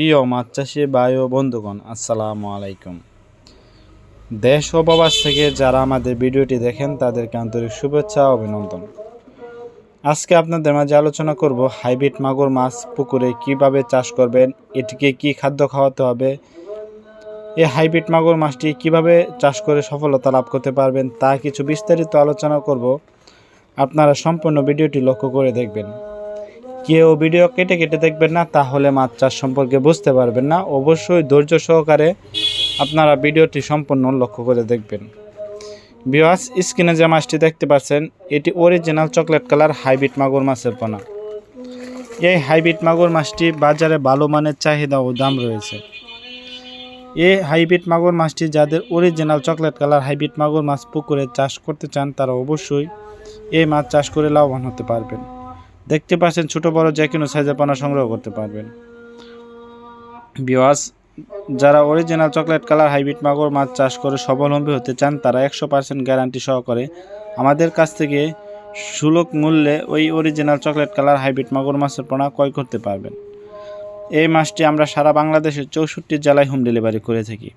প্রিয় মাছ চাষি ভাই ও বন্ধুগণ, আসসালামু আলাইকুম। দেশ ও থেকে যারা আমাদের ভিডিওটি দেখেন, তাদেরকে আন্তরিক শুভেচ্ছা অভিনন্দন। আজকে আপনাদের মাঝে আলোচনা করব হাইব্রিড মাগুর মাছ পুকুরে কীভাবে চাষ করবেন, এটিকে কি খাদ্য খাওয়াতে হবে, এই হাইব্রিড মাগুর মাছটি কীভাবে চাষ করে সফলতা লাভ করতে পারবেন, তা কিছু বিস্তারিত আলোচনা করব। আপনারা সম্পূর্ণ ভিডিওটি লক্ষ্য করে দেখবেন। কেউ ভিডিও কেটে কেটে দেখবেন না, তাহলে মাছ চাষ সম্পর্কে বুঝতে পারবেন না। অবশ্যই ধৈর্য সহকারে আপনারা ভিডিওটি সম্পূর্ণ লক্ষ্য করে দেখবেন। বিওয়াস স্ক্রিনে যে মাছটি দেখতে পাচ্ছেন, এটি অরিজিনাল চকলেট কালার হাইব্রিড মাগুর মাছের পোনা। এই হাইব্রিড মাগুর মাছটি বাজারে ভালো মানের চাহিদা ও দাম রয়েছে। এই হাইব্রিড মাগুর মাছটি যাদের অরিজিনাল চকলেট কালার হাইব্রিড মাগুর মাছ পুকুরে চাষ করতে চান, তারা অবশ্যই এই মাছ চাষ করে লাভবান হতে পারবেন। দেখতে পাচ্ছেন ছোট বড় যে কোনো সাইজের পানা সংগ্রহ করতে পারবেন। বিওয়াস যারা অরিজিনাল চকলেট কালার হাইব্রিড মাগুর মাছ চাষ করে স্বাবলম্বী হতে চান, তারা একশো পার্সেন্ট গ্যারান্টি সহকারে আমাদের কাছ থেকে সুলভ মূল্যে ওই অরিজিনাল চকলেট কালার হাইব্রিড মাগুর মাছের পোনা ক্রয় করতে পারবেন। এই মাছটি আমরা সারা বাংলাদেশের চৌষট্টি জেলায় হোম ডেলিভারি করে থাকি।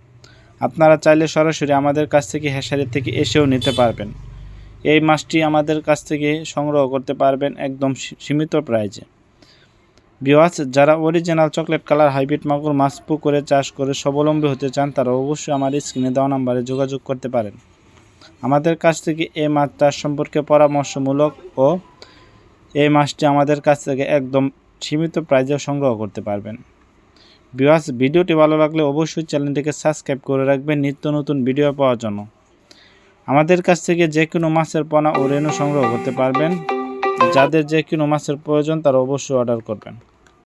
আপনারা চাইলে সরাসরি আমাদের কাছ থেকে হেসারি থেকে এসেও নিতে পারবেন। এই মাছটি আমাদের কাছ থেকে সংগ্রহ করতে পারবেন একদম সীমিত প্রাইজে। বিওয়াস যারা অরিজিনাল চকলেট কালার হাইব্রিড মাগুর মাছ পুকুরে চাষ করে স্বাবলম্বী হতে চান, তারা অবশ্যই আমার স্ক্রিনে দেওয়া নাম্বারে যোগাযোগ করতে পারেন। আমাদের কাছ থেকে এই মাছ চাষ সম্পর্কে পরামর্শমূলক ও এই মাছটি আমাদের কাছ থেকে একদম সীমিত প্রাইজে সংগ্রহ করতে পারবেন। বিওয়াস ভিডিওটি ভালো লাগলে অবশ্যই চ্যানেলটিকে সাবস্ক্রাইব করে রাখবেন নিত্য নতুন ভিডিও পাওয়ার জন্য। আমাদের কাছ থেকে যে কোনো মাছের পোনা ও রেণু সংগ্রহ করতে পারবেন। যাদের যে কোনো মাছের প্রয়োজন তারা অবশ্যই অর্ডার করবেন।